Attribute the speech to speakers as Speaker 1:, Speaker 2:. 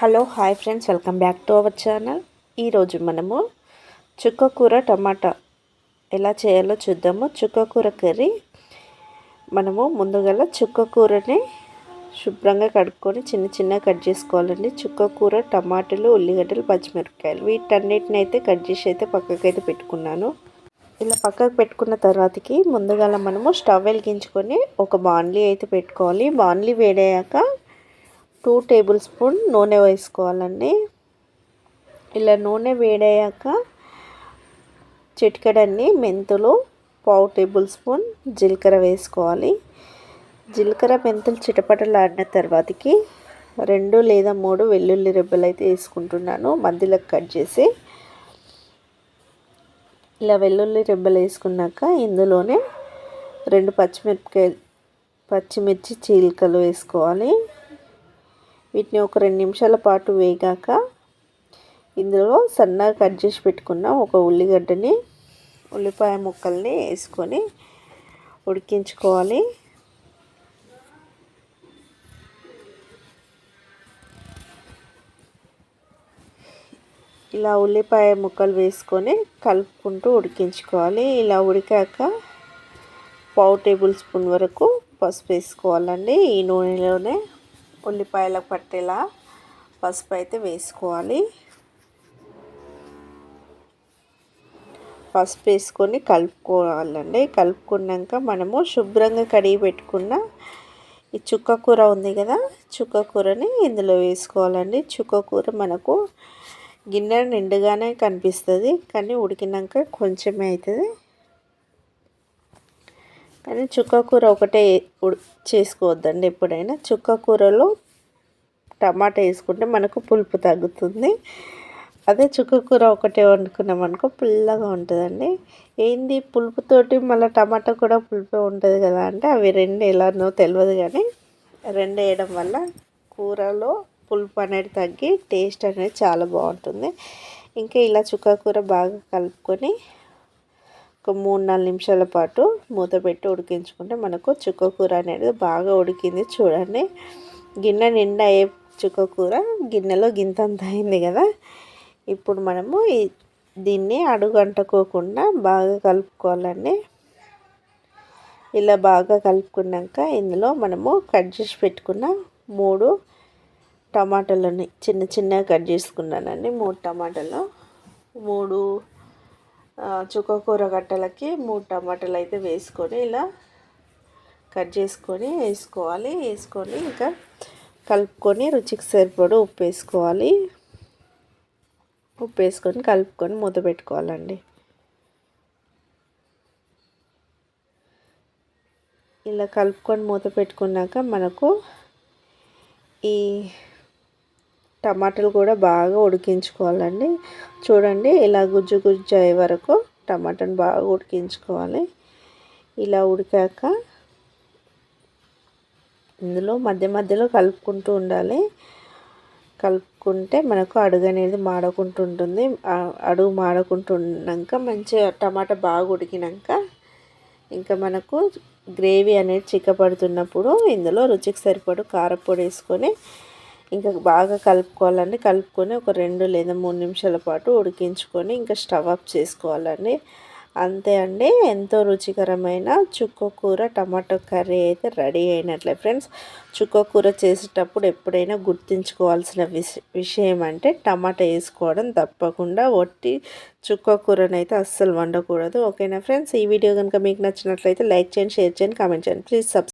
Speaker 1: Hello hi friends. Welcome back to our channel. ఈరోజు మనము చుక్కకూర టమాటా ఎలా చేయాలో చూద్దాము. చుక్కకూర కర్రీ మనము ముందుగల చుక్కకూరని శుభ్రంగా కడుక్కొని చిన్న చిన్న కట్ చేసుకోవాలండి. చుక్కకూర టమాటాలు ఉల్లిగడ్డలు పచ్చిమిరపకాయలు వీటన్నిటిని అయితే కట్ చేసి అయితే పక్కకైతే పెట్టుకున్నాను. ఇలా పక్కకు పెట్టుకున్న తర్వాతకి ముందుగా మనము స్టవ్ వెలిగించుకొని ఒక బాన్లీ అయితే పెట్టుకోవాలి. బాన్లీ వేడయ్యాక టూ టేబుల్ స్పూన్ నూనె వేసుకోవాలండి. ఇలా నూనె వేడయ్యాక చిటికడన్ని మెంతులు పావు టేబుల్ స్పూన్ జీలకర్ర వేసుకోవాలి. జీలకర్ర మెంతులు చిటపటలాడిన తర్వాతకి రెండు లేదా మూడు వెల్లుల్లి రెబ్బలు అయితే వేసుకుంటున్నాను మధ్యలో కట్ చేసి. ఇలా వెల్లుల్లి రెబ్బలు వేసుకున్నాక ఇందులోనే రెండు పచ్చిమిరపకాయ పచ్చిమిర్చి చీలికలు వేసుకోవాలి. వీటిని ఒక రెండు నిమిషాల పాటు వేగాక ఇందులో సన్నగా కట్ చేసి పెట్టుకున్న ఒక ఉల్లిగడ్డని ఉల్లిపాయ ముక్కల్ని వేసుకొని ఉడికించుకోవాలి. ఇలా ఉల్లిపాయ ముక్కలు వేసుకొని కలుపుకుంటూ ఉడికించుకోవాలి. ఇలా ఉడికాక పావు టేబుల్ స్పూన్ వరకు పసుపు వేసుకోవాలండి. ఈ నూనెలోనే ఉల్లిపాయలకు పట్టేలా పసుపు అయితే వేసుకోవాలి. పసుపు వేసుకొని కలుపుకోవాలండి. కలుపుకున్నాక మనము శుభ్రంగా కడిగి పెట్టుకున్న ఈ చుక్క కూర ఉంది కదా చుక్క కూరని ఇందులో వేసుకోవాలండి. చుక్క కూర మనకు గిన్నె నిండుగానే కనిపిస్తుంది కానీ ఉడికినాక కొంచెమే అవుతుంది కానీ చుక్క కూర ఒకటే చేసుకోవద్దండి ఎప్పుడైనా. చుక్క కూరలో టమాటా వేసుకుంటే మనకు పులుపు తగ్గుతుంది. అదే చుక్క కూర ఒకటే వండుకున్నాం అనుకో పుల్లగా ఉంటుందండి. ఏంది? పులుపుతోటి మళ్ళీ టమాటా కూడా పులుపు ఉంటుంది కదా అంటే అవి రెండు ఎలానో తెలియదు కానీ రెండు వేయడం వల్ల కూరలో పులుపు అనేది తగ్గి టేస్ట్ అనేది చాలా బాగుంటుంది. ఇంకా ఇలా చుక్క కూర బాగా కలుపుకొని ఒక మూడు నాలుగు నిమిషాల పాటు మూత పెట్టి ఉడికించుకుంటే మనకు చుక్క కూర అనేది బాగా ఉడికింది చూడండి. గిన్నె నిండా అయ్యే చుక్క కూర? గిన్నెలో గింతంత అయింది కదా. ఇప్పుడు మనము దీన్ని అడుగంటుకోకుండా బాగా కలుపుకోవాలండి. ఇలా బాగా కలుపుకున్నాక ఇందులో మనము కట్ చేసి పెట్టుకున్న మూడు టమాటాలని చిన్న చిన్నగా కట్ చేసుకున్నానండి. మూడు టమాటాలు మూడు చుక్కకూర గట్టలకి మూడు టమాటాలు అయితే వేసుకొని ఇలా కట్ చేసుకొని వేసుకోవాలి. వేసుకొని ఇంకా కలుపుకొని రుచికి సరిపడు ఉప్పు వేసుకోవాలి. ఉప్పు వేసుకొని కలుపుకొని మూత పెట్టుకోవాలండి. ఇలా కలుపుకొని మూత పెట్టుకున్నాక మనకు ఈ టమాటాలు కూడా బాగా ఉడికించుకోవాలండి. చూడండి ఇలా గుజ్జు గుజ్జు అయ్యే వరకు టమాటాను బాగా ఉడికించుకోవాలి. ఇలా ఉడికాక ఇందులో మధ్య మధ్యలో కలుపుకుంటూ ఉండాలి. కలుపుకుంటే మనకు అడుగు అనేది మాడకుంటూ ఉంటుంది. అడుగు మాడకుంటున్నాక మంచిగా టమాటా బాగా ఉడికినాక ఇంకా మనకు గ్రేవీ అనేది చిక్కపడుతున్నప్పుడు ఇందులో రుచికి సరిపడు కారపొడి వేసుకొని ఇంకా బాగా కలుపుకోవాలండి. కలుపుకొని ఒక రెండు లేదా మూడు నిమిషాల పాటు ఉడికించుకొని ఇంకా స్టవ్ ఆఫ్ చేసుకోవాలండి. అంతే అండి. ఎంతో రుచికరమైన చుక్క కూర టమాటో కర్రీ అయితే రెడీ అయినట్లే ఫ్రెండ్స్. చుక్క కూర చేసేటప్పుడు ఎప్పుడైనా గుర్తుంచుకోవాల్సిన విషయం అంటే టమాటా వేసుకోవడం తప్పకుండా. ఒట్టి చుక్క కూరనైతే అస్సలు వండకూడదు. ఓకేనా ఫ్రెండ్స్? ఈ వీడియో కనుక మీకు నచ్చినట్లయితే లైక్ చేయండి షేర్ చేయండి కామెంట్ చేయండి. Please subscribe